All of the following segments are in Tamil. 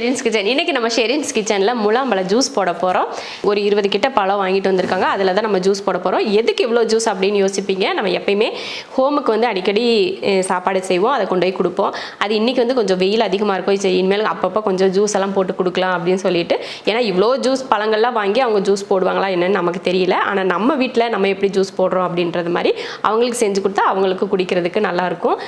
ஷெரின்ஸ் கிச்சன். இன்னைக்கு நம்ம ஷெரின்ஸ் கிச்சனில் முலாம்பழ ஜூஸ் போட போகிறோம் ஒரு இருபது கிட்ட பழம் வாங்கிட்டு வந்திருக்காங்க. அதில் தான் நம்ம ஜூஸ் போட போகிறோம் எதுக்கு இவ்வளோ ஜூஸ் அப்படின்னு யோசிப்பீங்க? நம்ம எப்பயுமே ஹோமுக்கு வந்து அடிக்கடி சாப்பாடு செய்வோம். அதை கொண்டு போய் கொடுப்போம். அது இன்னைக்கு வந்து கொஞ்சம் வெயில் அதிகமாக இருக்கும். சரி இனிமேல் அப்பப்போ கொஞ்சம் ஜூஸ் எல்லாம் போட்டு கொடுக்கலாம் அப்படின்னு சொல்லிட்டு. ஏன்னா இவ்வளோ ஜூஸ் பழங்கள்லாம் வாங்கி அவங்க ஜூஸ் போடுவாங்களா என்னன்னு நமக்கு தெரியல. ஆனால் நம்ம வீட்டில் நம்ம எப்படி ஜூஸ் போடுறோம் அப்படின்றது மாதிரி அவங்களுக்கு செஞ்சு கொடுத்தா அவங்களுக்கு குடிக்கிறதுக்கு நல்லாயிருக்கும்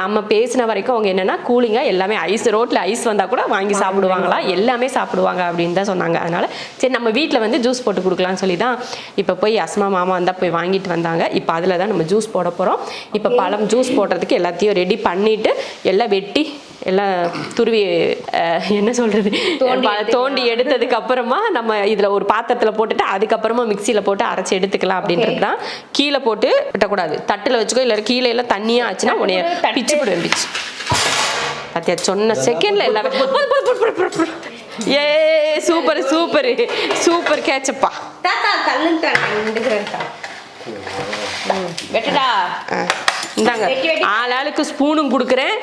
நம்ம பேசின வரைக்கும் அவங்க என்னென்னா கூலிங்காக எல்லாமே ஐஸ் ரோட்டில் ஐஸ் வந்தால் கூட வாங்கி சாப்பிடுவாங்களா? எல்லாமே சாப்பிடுவாங்க அப்படின்னு தான் சொன்னாங்க. அதனால சரி நம்ம வீட்டில் வந்து ஜூஸ் போட்டு கொடுக்கலாம்னு சொல்லி தான் இப்போ போய் அஸ்மா மாமா வந்தால் போய் வாங்கிட்டு வந்தாங்க. இப்போ அதில் தான் நம்ம ஜூஸ் போட போகிறோம் இப்போ பழம் ஜூஸ் போடுறதுக்கு எல்லாத்தையும் ரெடி பண்ணிவிட்டு எல்லாம் வெட்டி எல்லாம் துருவி என்ன சொல்கிறது தோண்டி எடுத்ததுக்கு அப்புறமா நம்ம இதில் ஒரு பாத்திரத்தில் போட்டுட்டு அதுக்கப்புறமா மிக்சியில் போட்டு அரைச்சி எடுத்துக்கலாம் அப்படின்றது தான். கீழே போட்டு விட்டக்கூடாது. தட்டில் வச்சுக்கோ இல்லை கீழே எல்லாம் தண்ணியாக ஆச்சுன்னா உன்னைய பிச்சு போடுவேன் பிச்சு. பாத்தியா சொன்ன செகண்ட்ல எல்லாமே. ஏ சூப்பர் சூப்பர் சூப்பர் கேட்சப்பா தாத்தா நின்றுக்கிறேன்டா வெட்டடா. இந்தாங்க. வெட்டி, வெட்டி. ஆள் ஆளுக்கு ஸ்பூனும் கொடுக்குறேன்.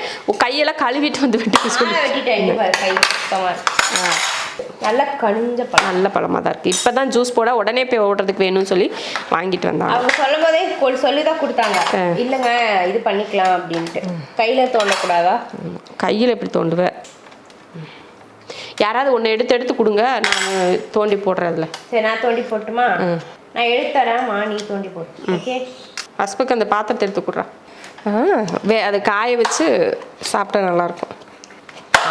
கையெல்லாம் கழுவிட்டு வந்து வெட்டிக்க ஆ சொல்லு நல்லா கனிஞ்ச பழம். நல்ல பழமாக தான் இருக்குது இப்போ தான் ஜூஸ் போட உடனே போய் ஓடுறதுக்கு வேணும்னு சொல்லி வாங்கிட்டு வந்தாங்க. அவங்க சொல்லும் போதே கொ- சொல்லிதான் கொடுத்தாங்க. இல்லைங்க இது பண்ணிக்கலாம் அப்படின்ட்டு. கையில தோண்டக்கூடாதா? கையில் எப்படி தோண்டுவேன் யாராவது ஒன்று எடுத்து எடுத்து கொடுங்க. நான் தோண்டி போடுறதுல. சரி நான் தோண்டி போட்டுமா? நான் எடுத்துறேன் மா நீ தோண்டி போட்டு ஓகே? அஸ்புக்கு அந்த பாத்திரத்தை எடுத்து கொடுறா. வே அதை காய வச்சு சாப்பிட்டா நல்லாயிருக்கும்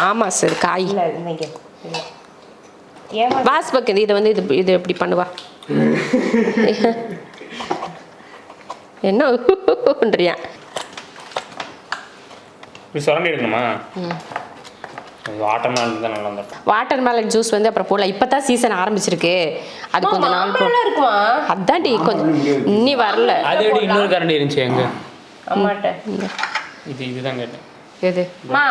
ஆமாம் சார் காய். இல்ல ஏமா வாஸ்பக் இது வந்து இது இது எப்படி பண்ணுவா. என்ன இப்படி சுரண்டி எடுக்கணுமா தான் நல்லா ஜூஸ் வந்து அப்புறம் போடலாம். இப்போ தான் சீசன் ஆரம்பிச்சிருக்கு. அது கொஞ்ச நாள் இருக்குமா? அதான்டி கொஞ்சம் இன்னி வரல. அதை விட இன்னொரு கரண்டி இருந்துச்சு எங்க இது இதுதான் கேட்டேன். எது? மா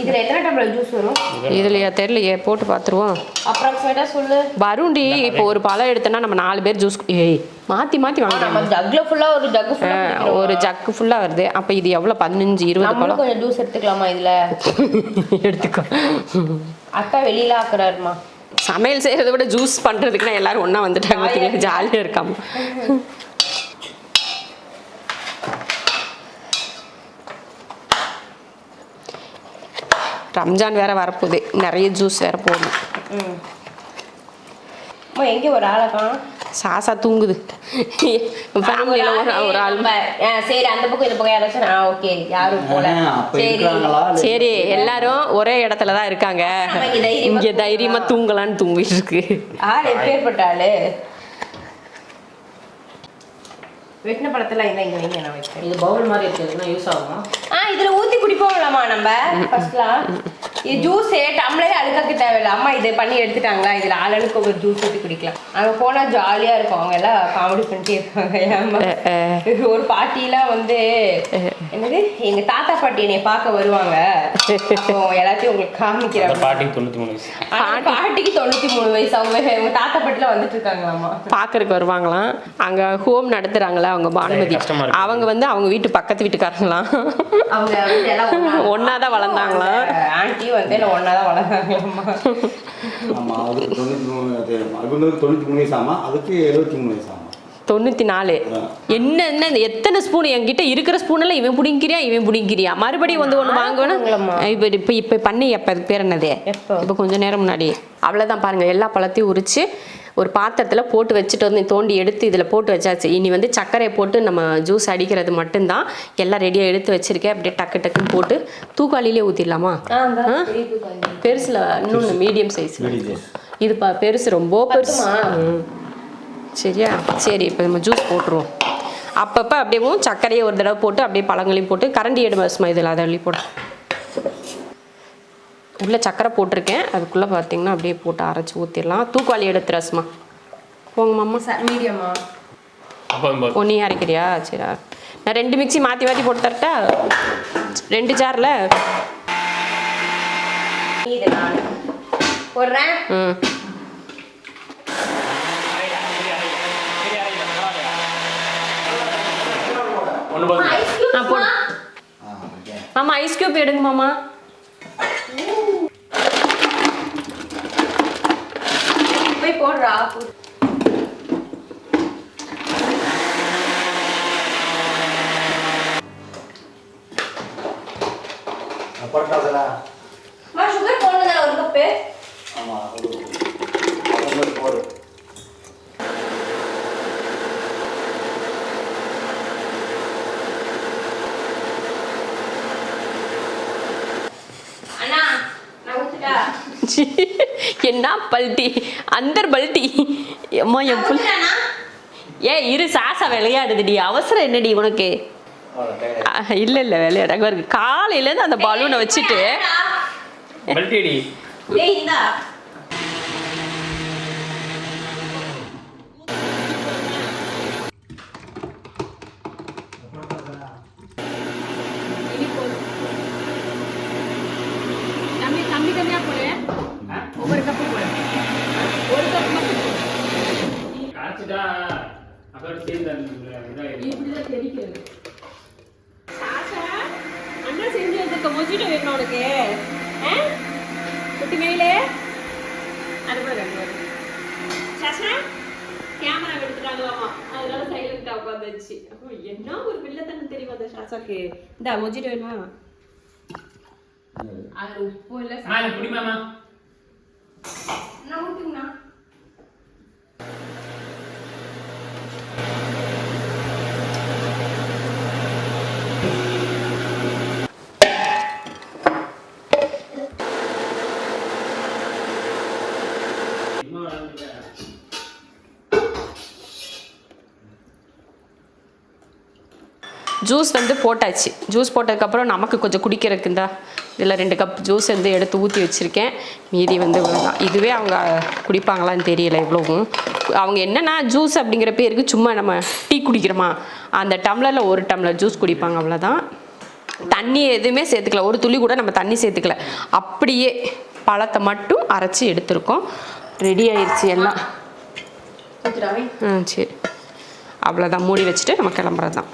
இதுல எத்தனை டம்ளர் ஜூஸ் வரும் இதுலையா? தெரியலையே. போட்டு பார்த்துருவோம் அப்ராக்சிமேட்டா சொல்லு. வருண்டி இப்போ ஒரு பழம் எடுத்தோன்னா நம்ம நாலு பேர் ஜூஸ் ஏய் மாற்றி மாற்றி வாங்குறோம் ஜக்ல ஃபுல்லா ஒரு ஜக் ஃபுல்லா ஒரு ஜக்கு ஃபுல்லாக வருது. அப்போ இது எவ்வளோ பதினஞ்சு இருபது நம்மளும் பழம். கொஞ்சம் ஜூஸ் எடுத்துக்கலாமா இதுல? எடுத்துக்கோ. அக்கா வெளியில ஆக்குறாருமா. சமையல் செய்கிறத விட ஜூஸ் பண்ணுறதுக்குன்னா எல்லாரும் ஒன்றா வந்துட்டாங்க. ஜாலியாக இருக்காம. ரம்ஜான் வேற வரப்போகுது. நிறைய ஜூஸ் வேற போடணும். எங்க ஒரு ஆளை காணோம்? சாசா தூங்குது. ஃபேமிலியில் ஒரு ஒரு ஆள். ஆ, சரி அந்த பக்கம் இந்த பக்கம் யாராச்சும் ஆ ஓகே யாரும் போல ஆ, சரி? சரி எல்லாரும் ஒரே இடத்துல தான் இருக்காங்க இங்க தைரியமா தூங்கலான்னு தூங்கிட்டு இருக்கு. ஆள் எப்பேற்பட்ட ஆளு? வெட்டின பழத்தெல்லாம் இல்லை இங்க வைங்க நான் வைக்கிறேன். இது பவுல் மாதிரி இருக்குதுன்னா யூஸ் ஆகுமா? ஆ இதுல ஊத்தி குடிப்போம்லம்மா நம்ம ஃபர்ஸ்ட்லாம் ஜூஸே டம்ளரே அழுக்காக்க தேவையில்ல. அம்மா இதை பண்ணி எடுத்துட்டாங்களா? இதுல ஆளுக்கு ஒரு ஜூஸ் ஊத்தி குடிக்கலாம். அங்க போனா ஜாலியா இருக்கும். அவங்க எல்லாம் காமெடி பண்ணிட்டே இருப்பாங்க. ஒரு பாட்டிலாம் வந்து என்னது? எங்க தாத்தா பாட்டி என்னை பார்க்க வருவாங்க. எல்லாத்தையும் உங்களுக்கு அந்த காமிக்கிறேன் பாட்டிக்கு தொண்ணூற்றி மூணு வயசு. பாட்டிக்கு தொண்ணூத்தி மூணு வயசு. அவங்க உங்க தாத்தா பாட்டிலாம் வந்துட்டு இருக்காங்களாமா பார்க்கறதுக்கு வருவாங்களாம். அங்க ஹோம் நடத்துறாங்களா அவங்க பானுமதி. அவங்க வந்து அவங்க வீட்டு பக்கத்து வீட்டுக்காரங்களாம். அவங்க ஒண்ணா- ஒண்ணாதான் வளர்ந்தாங்களாம். ஆன்ட்டி வந்து அதுக்கு மூணு அதுக்கு மூணு அதுக்கு எழுபத்தி மூணு தொண்ணூத்தி நாலு. என்ன என்ன எத்தனை ஸ்பூன் என்கிட்ட இருக்கிற ஸ்பூன் எல்லாம் இவன் பிடிங்கிறியா இவன் பிடிங்கிறியா? மறுபடியும் வந்து ஒன்று வாங்கணும்? இப்போ இப்போ இப்போ பண்ணி எப்போ பேர் என்னது? இப்போ கொஞ்ச நேரம் முன்னாடி. அவ்வளோதான் பாருங்க எல்லா பழத்தையும் உரிச்சு ஒரு பாத்திரத்தில் போட்டு வச்சுட்டு வந்து தோண்டி எடுத்து இதில் போட்டு வச்சாச்சு. இனி வந்து சர்க்கரையை போட்டு நம்ம ஜூஸ் அடிக்கிறது மட்டும்தான். எல்லாம் ரெடியாக எடுத்து வச்சிருக்கேன். அப்படியே டக்கு டக்குன்னு போட்டு தூக்காளிலே ஊற்றிடலாமா. பெருசில் இன்னொன்று மீடியம் சைஸில் இது பா பெருசு ரொம்ப பெருசு. ம். சரியா? சரி இப்போ நம்ம ஜூஸ் போட்டுருவோம். அப்பப்போ அப்படியே சர்க்கரையை ஒரு தடவை போட்டு அப்படியே பழங்களையும் போட்டு கரண்டி எடு மசுமா இதில் அதை அள்ளி போட. உள்ளே சர்க்கரை போட்டிருக்கேன். அதுக்குள்ளே பார்த்தீங்கன்னா அப்படியே போட்டு அரைச்சி ஊற்றிடலாம் தூக்குவாளி எடுத்து ரசமா போங்க மாமா. ச- மீடியமா? அப்போ ஓ நீ அரைக்கிறியா? சரி நான் ரெண்டு மிக்ஸி மாற்றி மாற்றி போட்டு தரட்டா? ரெண்டு ஜாரில்? ம். மாமா ஐஸ் கியூப் எடுங்க மாமா. Foi por rápido. Mas o que é que eu vou fazer? Eu vou fazer o que? Eu vou fazer o que? என்ன பல்ட்டி? அந்தர் பல்ட்டி. அம்மா என் புள்ள ஊத்துட்டானா? ஏ இரு சாசா விளையாடுதுடி. அவசரம் என்னடி உனக்கு? இல்ல இல்ல விளையாட. இருக்கு காலையில இருந்து அந்த பலூனை வச்சுட்டு பல்ட்டியடி டேய் இந்தா தம்பி தம்பி கம்மியா போடு ஒவ்வொரு கப்பு போடு ஒரு கப் மட்டும் போடு காய்ச்சிட்டா அப்புறம் சேர்ந்து அந்த இதாயிடும் இப்படிதான் தெரிக்கிறது சாசா அண்ணா செஞ்சு வந்திருக்க வேணும் உனக்கு? குட்டி மேலே? அது கூட ரெண்டு வரும் சாசா கேமரா எடுத்துட்டாங்களாமா? அதனால சைலண்டா உட்காந்துச்சு அப்போ என்ன ஒரு பிள்ளைத்தனம் தெரியும் அந்த சாசாக்கு இந்த மொஜிட்டோ வேணுமா? அது உப்பு இல்லை அம்மா இது குடிமாமா நான் ஊத்துங்கண்ணா சும்மா விளாண்டுட்டு ஜூஸ் வந்து போட்டாச்சு. ஜூஸ் போட்டதுக்கப்புறம் நமக்கு கொஞ்சம் குடிக்கிறதுக்கு இந்த இதில் ரெண்டு கப் ஜூஸ் வந்து எடுத்து ஊற்றி வச்சுருக்கேன். மீதி வந்து இவ்வளோதான் இதுவே அவங்க குடிப்பாங்களான்னு தெரியல இவ்வளோவும். அவங்க என்னென்னா ஜூஸ் அப்படிங்கிற பேருக்கு சும்மா நம்ம டீ குடிக்கிறோமா? அந்த டம்ளரில் ஒரு டம்ளர் ஜூஸ் குடிப்பாங்க அவ்வளோதான் தண்ணி எதுவுமே சேர்த்துக்கல. ஒரு துளி கூட நம்ம தண்ணி சேர்த்துக்கல. அப்படியே பழத்தை மட்டும் அரைச்சி எடுத்திருக்கோம். ரெடி ஆயிடுச்சு எல்லாம். ம் சரி. அவ்வளோதான் மூடி வச்சுட்டு நம்ம கிளம்புறது தான்